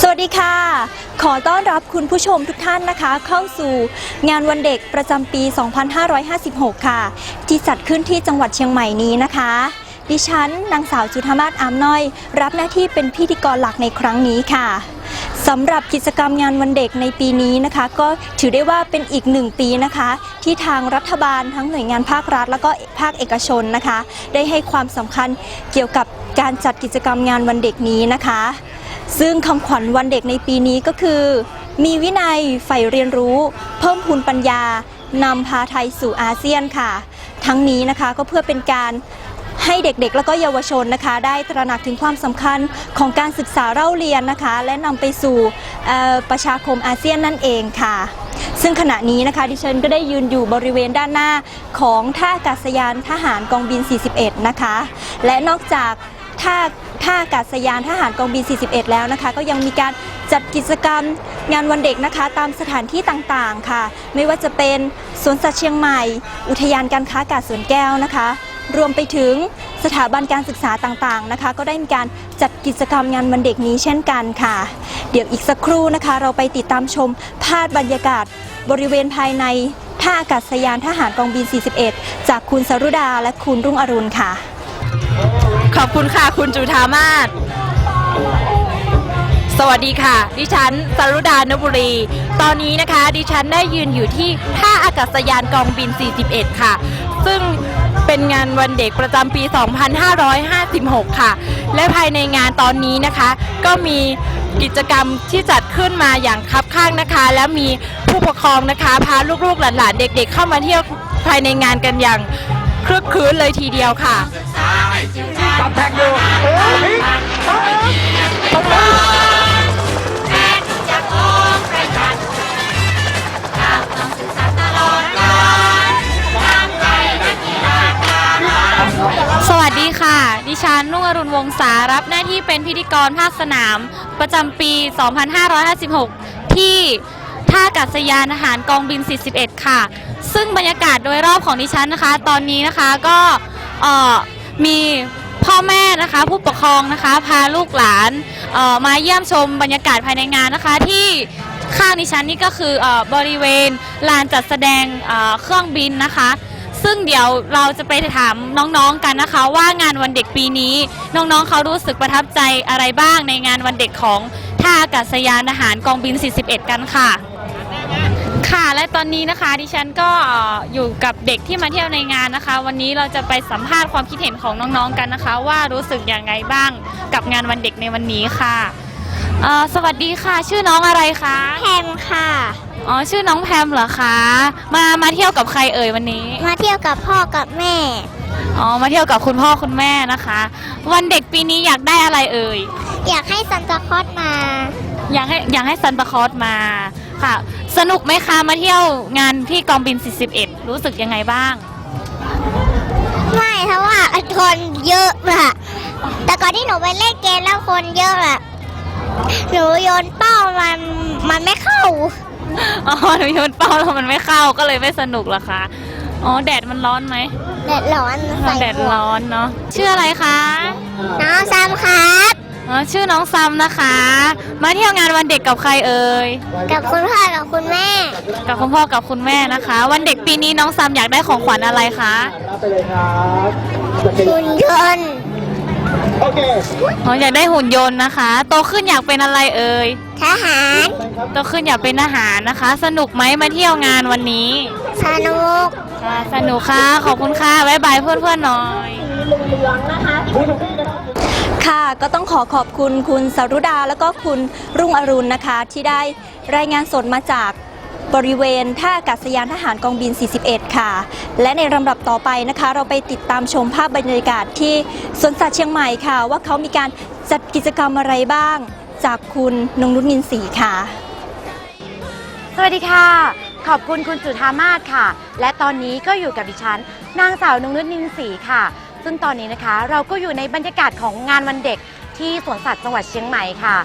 สวัสดีค่ะ ขอต้อนรับคุณผู้ชมทุกท่านนะคะ เข้าสู่งานวันเด็กประจำปี 2556 ค่ะ ที่จัดขึ้นที่จังหวัดเชียงใหม่นี้นะคะ ดิฉันนางสาวจุธามาศอามน้อย รับหน้าที่เป็นพิธีกรหลักในครั้งนี้ค่ะ สำหรับกิจกรรมงานวันเด็กในปีนี้นะคะ ก็ถือได้ว่าเป็นอีกหนึ่งปีนะคะ ที่ทางรัฐบาลทั้งหน่วยงานภาครัฐ แล้วก็ภาคเอกชนนะคะ ได้ให้ความสำคัญเกี่ยวกับการจัดกิจกรรมงานวันเด็กนี้นะคะ ซึ่งคำขวัญวันเด็กในปีนี้ก็คือ มีวินัยใฝ่เรียนรู้ เพิ่มพูนปัญญานำพาไทยสู่อาเซียนค่ะ ทั้งนี้นะคะก็เพื่อเป็นการ ให้เด็กๆ แล้วก็เยาวชนนะคะ ได้ตระหนักถึงความสำคัญของการศึกษาเล่าเรียนนะคะ และนำไปสู่ประชาคมอาเซียนนั่นเองค่ะ ซึ่งขณะนี้นะคะดิฉันก็ได้ยืนอยู่บริเวณด้านหน้าของท่าอากาศยานทหารกองบิน 41 นะคะ และนอกจากท่าท่าอากาศยานทหารกองบิน 41 แล้วนะคะ ก็ยังมีการจัดกิจกรรมงานวันเด็กนะคะ ตามสถานที่ต่างๆค่ะ ไม่ว่าจะเป็นสวนสัตว์เชียงใหม่ อุทยานการค้าอากาศสวนแก้วนะคะ รวมไปถึงสถาบันการศึกษาต่างๆนะคะ ก็ได้มีการจัดกิจกรรมงานวันเด็กนี้เช่นกันค่ะ เดี๋ยวอีกสักครู่นะคะ เราไปติดตามชมภาพบรรยากาศบริเวณภายในท่าอากาศยานทหารกองบิน 41 จากคุณสรุดาและคุณรุ่งอรุณค่ะ ขอบคุณค่ะ คุณจุธามาศสวัสดีค่ะ ดิฉันสรุดานบุรี ตอนนี้นะคะ ดิฉันได้ยืนอยู่ที่ท่าอากาศยานกองบิน 41 ค่ะ ซึ่ง เป็นงานวันเด็กประจำปี 2556 ค่ะ และภายในงานตอนนี้นะคะ ก็มีกิจกรรมที่จัดขึ้นมาอย่างคับข้างนะคะ และมีผู้ปกครองนะคะพาลูกๆหลานๆเด็ก ๆ เข้ามาเที่ยวภายในงานกันอย่างคลึกครื้นเลยทีเดียวค่ะ สวัสดีค่ะ ดิฉันนุ่งอรุณวงศารับหน้าที่เป็นพิธีกรภาคสนาม ประจำปี 2556 ที่ท่าอากาศยานทหารกองบิน 41 ค่ะ ซึ่งบรรยากาศโดยรอบของดิฉันนะคะ ตอนนี้นะคะก็มีพ่อแม่นะคะผู้ปกครองนะคะพาลูกหลานมาเยี่ยมชมบรรยากาศภายในงานนะคะที่ข้างดิฉันนี่ก็คืออบริเวณลานจัดแสดงเครื่องบินนะคะ ซึ่งเดี๋ยวเราจะไปถามน้องๆกันนะคะ ว่างานวันเด็กปีนี้ น้องๆเขารู้สึกประทับใจอะไรบ้างในงานวันเด็กของท่าอากาศยานทหารกองบิน 41 กันค่ะ ค่ะและตอนนี้นะคะดิฉันก็เอ่ออยู่กับเด็กที่มาเที่ยวในงานนะคะ วันนี้เราจะไปสัมภาษณ์ความคิดเห็นของน้องๆกันนะคะ ว่ารู้สึกอย่างไงบ้างกับงานวันเด็กในวันนี้ค่ะเอ่อสวัสดีค่ะ ชื่อน้องอะไรคะ แพมค่ะ อ๋อชื่อน้องแพมเหรอคะ มามาเที่ยวกับใครเอ่ยวันนี้ มาเที่ยวกับพ่อกับแม่ อ๋อมาเที่ยวกับคุณพ่อคุณแม่นะคะ วันเด็กปีนี้อยากได้อะไรเอ่ย อยากให้ซันตาคลอสมา อยากให้อยากให้ซันตาคลอสมาค่ะ สนุกไหมคะมาเที่ยวงานที่กองบิน 41 รู้สึกยังไงบ้าง ไม่เพราะว่าคนเยอะอะแต่ก่อนที่หนูไปเล่นเกมแล้วคนเยอะอะหนูโยนเป้ามันมันไม่เข้า อ๋อหนูโยนเป้าแล้วมันไม่เข้าก็เลยไม่สนุกเหรอคะอ๋อแดดมันร้อนไหมแดดร้อนใส่แดดร้อนเนาะชื่ออะไรคะน้องซัมครับ อ๋อชื่อน้องซัมนะคะ มาเที่ยวงานวันเด็กกับใครเอ่ยกับคุณพ่อกับคุณแม่ กับคุณพ่อกับคุณแม่นะคะ วันเด็กปีนี้น้องซัมอยากได้ของขวัญอะไรคะคุณยนต์ อ๋ออยากได้หุ่นยนต์นะคะ โตขึ้นอยากเป็นอะไรเอ่ย ทหารโตขึ้นอยากเป็นทหารนะคะ สนุกไหมมาเที่ยวงานวันนี้ สนุกค่ะสนุกค่ะ ขอบคุณค่ะ บ๊ายบายเพื่อนๆหน่อย ค่ะ ก็ต้องขอขอบคุณคุณสรุดาแล้วก็คุณรุ่งอรุณนะคะ ที่ได้รายงานสดมาจาก บริเวณท่าอากาศยานทหารกองบิน 41 ค่ะ และในลำดับต่อไปนะคะ เราไปติดตามชมภาพบรรยากาศที่สวนสัตว์เชียงใหม่ค่ะ ว่าเขามีการจัดกิจกรรมอะไรบ้าง จากคุณนงนุชนินศรีค่ะ สวัสดีค่ะ ขอบคุณคุณจุธามาศค่ะ และตอนนี้ก็อยู่กับดิฉัน นางสาวนงนุชนินศรีค่ะ ซึ่งตอนนี้นะคะ เราก็อยู่ในบรรยากาศของงานวันเด็กที่สวนสัตว์จังหวัดเชียงใหม่ค่ะ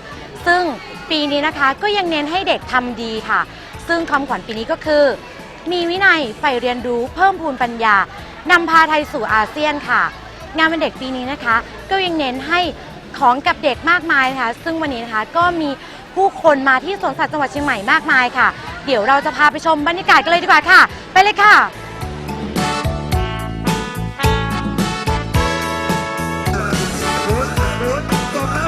ซึ่งปีนี้นะคะก็ยังเน้นให้เด็กทำดีค่ะ ซึ่งคำขวัญปีนี้ก็คือ มีวินัยใฝ่เรียนรู้เพิ่มพูนปัญญานำพาไทยสู่อาเซียนค่ะ งานวันเด็กปีนี้นะคะ ก็ยังเน้นให้ของกับเด็กมากมายนะคะ ซึ่งวันนี้นะคะก็มีผู้คนมาที่สวนสัตว์จังหวัดเชียงใหม่มากมายค่ะ เดี๋ยวเราจะพาไปชมบรรยากาศกันเลยดีกว่าค่ะ ไปเลยค่ะก็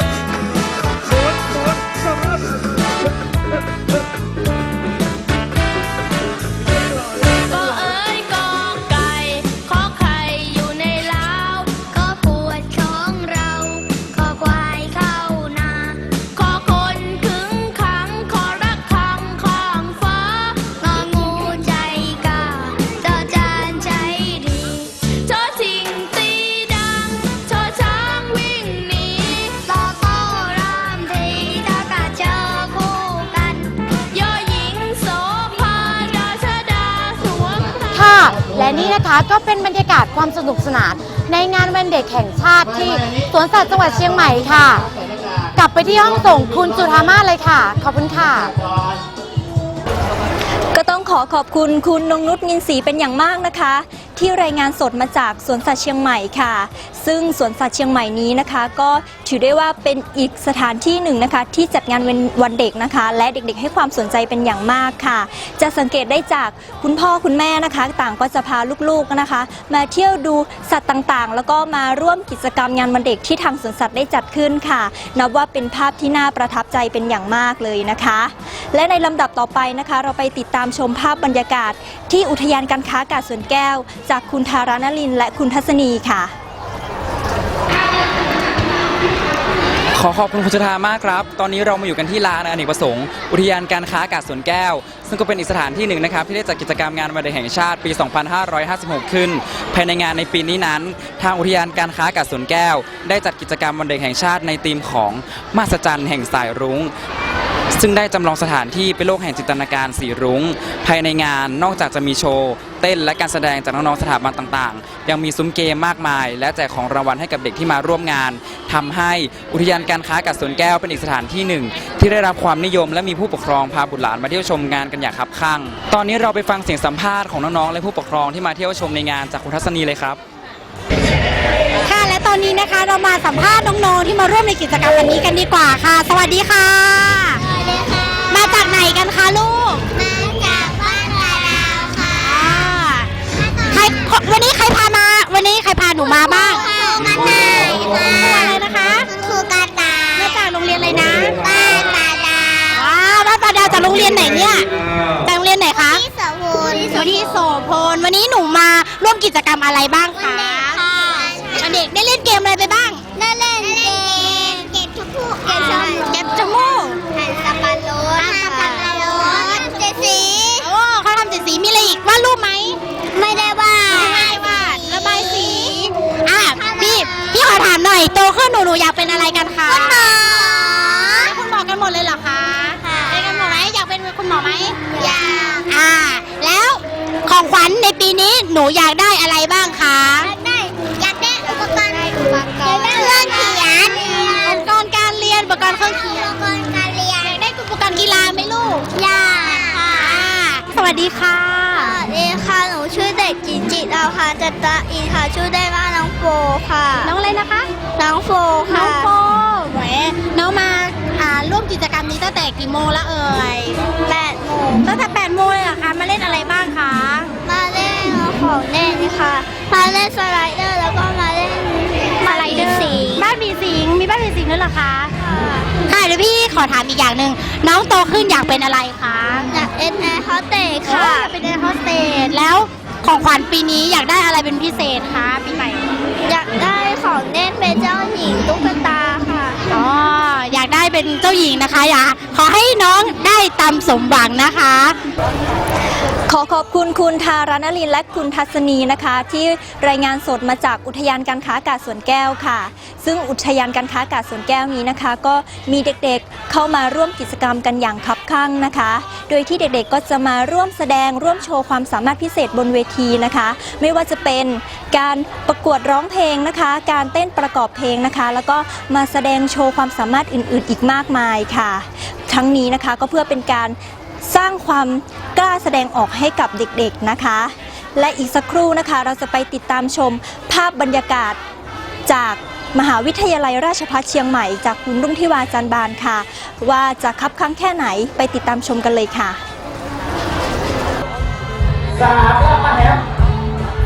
ความสนุกสนาน ในงานวันเด็กแห่งชาติที่สวนสัตว์จังหวัดเชียงใหม่ค่ะ กลับไปที่ห้องส่งคุณจุธามาเลยค่ะ ขอบคุณค่ะก็ต้องขอขอบคุณคุณนงนุชนินศรีเป็นอย่างมากนะคะ ที่รายงานสดมาจากสวนสัตว์เชียงใหม่ค่ะ ซึ่งสวนสัตว์เชียงใหม่นี้นะคะ ก็ถือได้ว่าเป็นอีกสถานที่หนึ่งนะคะ ที่จัดงานวันเด็กนะคะ และเด็กๆ ให้ความสนใจเป็นอย่างมากค่ะ จะสังเกตได้จากคุณพ่อคุณแม่นะคะ ต่างก็จะพาลูกๆนะคะ มาเที่ยวดูสัตว์ต่างๆ แล้วก็มาร่วมกิจกรรมงานวันเด็กที่ทางสวนสัตว์ได้จัดขึ้นค่ะ นับว่าเป็นภาพที่น่าประทับใจเป็นอย่างมากเลยนะคะ และในลำดับต่อไปนะคะ เราไปติดตามชมภาพบรรยากาศ ที่อุทยานการค้ากาดสวนแก้วจากคุณธารานลินและคุณทัศนีค่ะ ขอขอบคุณคุณจุธามากครับ ตอนนี้เรามาอยู่กันที่ลานอเนกประสงค์อุทยานการค้ากาดสวนแก้ว ซึ่งก็เป็นอีกสถานที่หนึ่งนะครับที่ได้จัดกิจกรรมงานวันเด็กแห่งชาติปี 2556 ขึ้น ภายในงานในปีนี้นั้น ทางอุทยานการค้ากาดสวนแก้ว ได้จัดกิจกรรมวันเด็กแห่งชาติในธีมของมหัศจรรย์แห่งสายรุ้ง ซึ่งได้จำลองสถานที่เป็นโลกแห่งจินตนาการสีรุง้ง ภายในงานนอกจากจะมีโชว์ เต้นและการแสดงจากน้องๆสถาบันต่างๆ ยังมีซุ้มเกมมากมาย และแจกของรางวัลให้กับเด็กที่มาร่วมงานทำให้อุทยานการค้ากัดสวนแก้วเป็นอีกสถานที่หนึ่ง ที่ได้รับความนิยมและมีผู้ปกครองพาบุตรหลานมาเที่ยวชมงานกันอย่างคับข้างตอนนี้เราไปฟังเสียงสัมภาษณ์ของน้องๆและผู้ปกครองที่มาเที่ยวชมในงานจากคุณทัศนีเลยครับค่ะและตอนนี้นะคะเรามาสัมภาษณ์น้องๆที่มาร่วมในกิจกรรมวันนี้กันดีกว่าค่ะ สวัสดีค่ะ มาจากไหนกันคะลูกมาจากบ้านลาดาวค่ะใครวันนี้ใครพามา วันนี้ใครพาหนูมาบ้างครูกระต่ายค่ะอะไรนะคะครูกระต่ายมาจากโรงเรียนอะไรนะบ้านลาดาวว้าวบ้านปลาดาวจากโรงเรียนไหนเนี่ยจากโรงเรียนไหนคะที่สมุนอยู่ที่โสพลวันนี้หนูมาร่วมกิจกรรมอะไรบ้างคะค่ะวันเด็กได้เล่นเกมอะไร โตขึ้นหนูหนูอยากเป็นอะไรกันคะคุณหมอเป็นคุณหมอกันหมดเลยเหรอคะค่ะเป็นกันหมดไหมอยากเป็นคุณหมอไหมอยากอ่า แล้วของขวัญในปีนี้หนูอยากได้อะไรบ้างคะอยากได้อยากได้อุปกรณ์อุปกรณ์เครื่องเขียนอุปกรณ์การเรียนอุปกรณ์เครื่องเขียนอุปกรณ์การเรียนอยากได้อุปกรณ์กีฬาไหมลูกอยากค่ะอ่าสวัสดีค่ะสวัส ดีค่ะ หนูชื่อเด็กจิจิเราค่ะจัตตาอีค่ะ ชื่อได้ว่าน้องโฟค่ะ น้องอะไรนะคะ น้องโฟน้ค่ะองโฟแหมน้องมาอ่าร่วมกิจกรรมนี้ตั้งแต่กี่โมงแล้วเอ่ยแปดโมงตั้งแต่8โมงเลยเหรอคะ มาเล่นอะไรบ้างคะ มาเล่นของเล่นค่ะ มาเล่นสไลเดอร์แล้วก็มาเล่นมาลายสี บ้านผีสิง มีบ้านผีสิงด้วยเหรอคะค่ะค่ะเดี๋ยว พี่ขอถามอีกอย่างหนึ่งน้องโตขึ้นอยากเป็นอะไรคะอยากเอ็นแอร์ฮอสเตสค่ะค่ะอยากเป็นแอร์โฮสเตสแล้วของขวัญปีนี้อยากได้อะไรเป็นพิเศษคะปีใหม่ อยากได้ของเล่นเป็นเจ้าหญิงตุ๊กตาค่ะอ๋ออยากได้เป็นเจ้าหญิงนะคะอยากขอให้น้องได้ตามสมหวังนะคะ ขอขอบคุณคุณธารานลินและคุณทัศนีนะคะ ที่รายงานสดมาจากอุทยานการค้ากาดสวนแก้วค่ะ ซึ่งอุทยานการค้ากาดสวนแก้วนี้นะคะ ก็มีเด็กๆเข้ามาร่วมกิจกรรมกันอย่างคับคั่งนะคะ โดยที่เด็กๆก็จะมาร่วมแสดงร่วมโชว์ความสามารถพิเศษบนเวทีนะคะ ไม่ว่าจะเป็นการประกวดร้องเพลงนะคะ การเต้นประกอบเพลงนะคะ แล้วก็มาแสดงโชว์ความสามารถอื่น ๆ อีกมากมายค่ะ ทั้งนี้นะคะก็เพื่อเป็นการ สร้างความกล้าแสดงออกให้กับเด็กๆนะคะ และอีกสักครู่นะคะ เราจะไปติดตามชมภาพบรรยากาศจากมหาวิทยาลัยราชภัฏเชียงใหม่จากคุณรุ่งทิวาจันบานค่ะ ว่าจะคับค้างแค่ไหนไปติดตามชมกันเลยค่ะ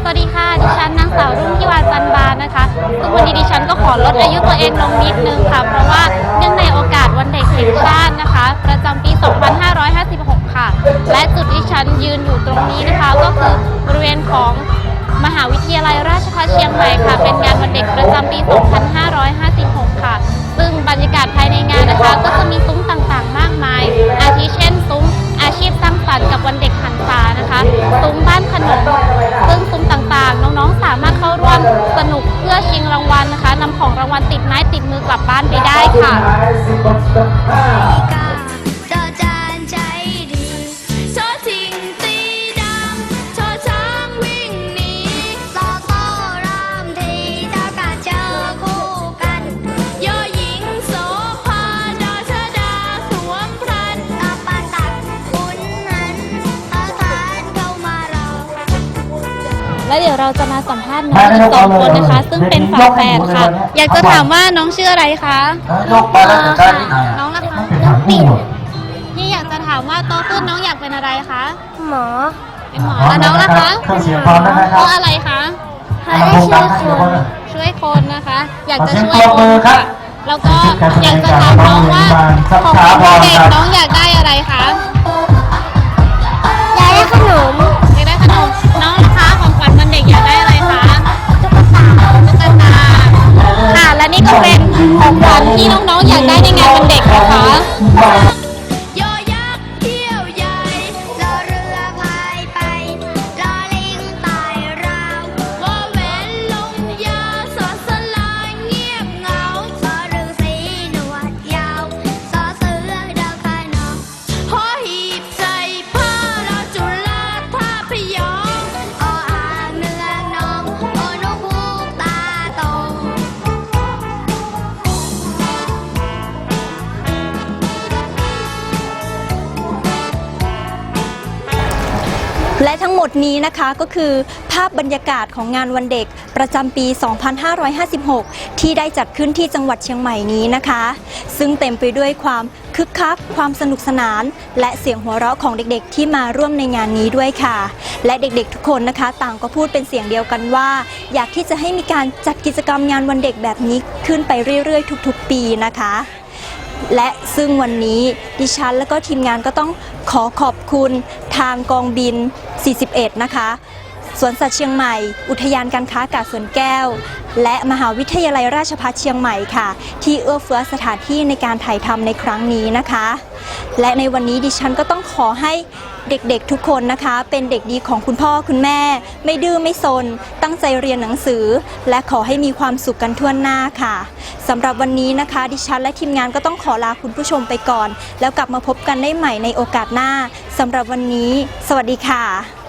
วัสดีค่ะ ดิฉันนางสาวรุ่งทิวาจันบานนะคะ ซึ่งวันนี้ดิฉันก็ขอลดอายุตัวเองลงนิดนึงค่ะ เพราะว่าเนื่องในโอกาสวันเด็กแห่งชาตินะคะ ประจำปี 2556 ค่ะ และจุดที่ฉันยืนอยู่ตรงนี้นะคะ ก็คือบริเวณของมหาวิทยาลัยราชภัฏเชียงใหม่ค่ะ เป็นงานวันเด็กประจำปี 2556 ค่ะ ซึ่งบรรยากาศภายในงานนะคะ ก็จะมีซุ้มต่างๆ มากมาย อาทิเช่นซุ้ม ชีพสร้างสรรค์กับวันเด็กหันษานะคะซุ้มบ้านขนมซึ่งซุ้มต่างๆ น้องๆ สามารถเข้าร่วมสนุกเพื่อชิงรางวัลนะคะนำของรางวัลติดไม้ติดมือกลับบ้านไปได้ค่ะ เดี๋ยวเราจะมาสัมภาษณ์น้องอีกสองคนนะคะ ซึ่งเป็นฝาแฝดค่ะ อยากจะถามว่าน้องชื่ออะไรคะยกไปแล้วจะได้ที่ไหนน้องล่ะคะน้องปิ่นพี่อยากจะถามว่าโตขึ้นน้องอยากเป็นอะไรคะหมอเป็นหมอแล้วน้องล่ะคะเครื่องเสียงพร้อมแล้วนะคเพรับราะอะไรคะเพราะได้ช่วยคนช่วยคนนะคะ อยากจะขอเสียงช่วยปรบคมืนอครัค่ะบแล้วก็อยากจะถามน้องว่าของขวัญวันเด็กน้องอยากได้อะไรคะ นี่ก็เป็นของขวัญที่น้องๆอยากได้ในงานวันเด็กนะคะ ก็คือ ภาพบรรยากาศของงานวันเด็กประจำปี 2556 ที่ได้จัดขึ้นที่จังหวัดเชียงใหม่นี้นะคะ ซึ่งเต็มไปด้วยความคึกคัก ความสนุกสนาน และเสียงหัวเราะของเด็กๆ ที่มาร่วมในงานนี้ด้วยค่ะ และเด็กๆ ทุกคนนะคะ ต่างก็พูดเป็นเสียงเดียวกันว่า อยากที่จะให้มีการจัดกิจกรรมงานวันเด็กแบบนี้ขึ้นไปเรื่อยๆ ทุกๆ ปีนะคะ และซึ่งวันนี้ดิฉันและก็ทีมงานก็ต้องขอขอบคุณทางกองบิน 41 นะคะ สวนสัตว์เชียงใหม่ อุทยานการค้าอากาศสวนแก้ว และมหาวิทยาลัยราชภัฏเชียงใหม่ค่ะ ที่เอื้อเฟื้อสถานที่ในการถ่ายทำในครั้งนี้นะคะ และในวันนี้ดิฉันก็ต้องขอให้เด็กๆทุกคนนะคะ เป็นเด็กดีของคุณพ่อคุณแม่ ไม่ดื้อไม่ซน ตั้งใจเรียนหนังสือ และขอให้มีความสุขกันทั่วหน้าค่ะสำหรับวันนี้นะคะ ดิฉันและทีมงานก็ต้องขอลาคุณผู้ชมไปก่อน แล้วกลับมาพบกันได้ใหม่ในโอกาสหน้าสำหรับวันนี้ สวัสดีค่ะ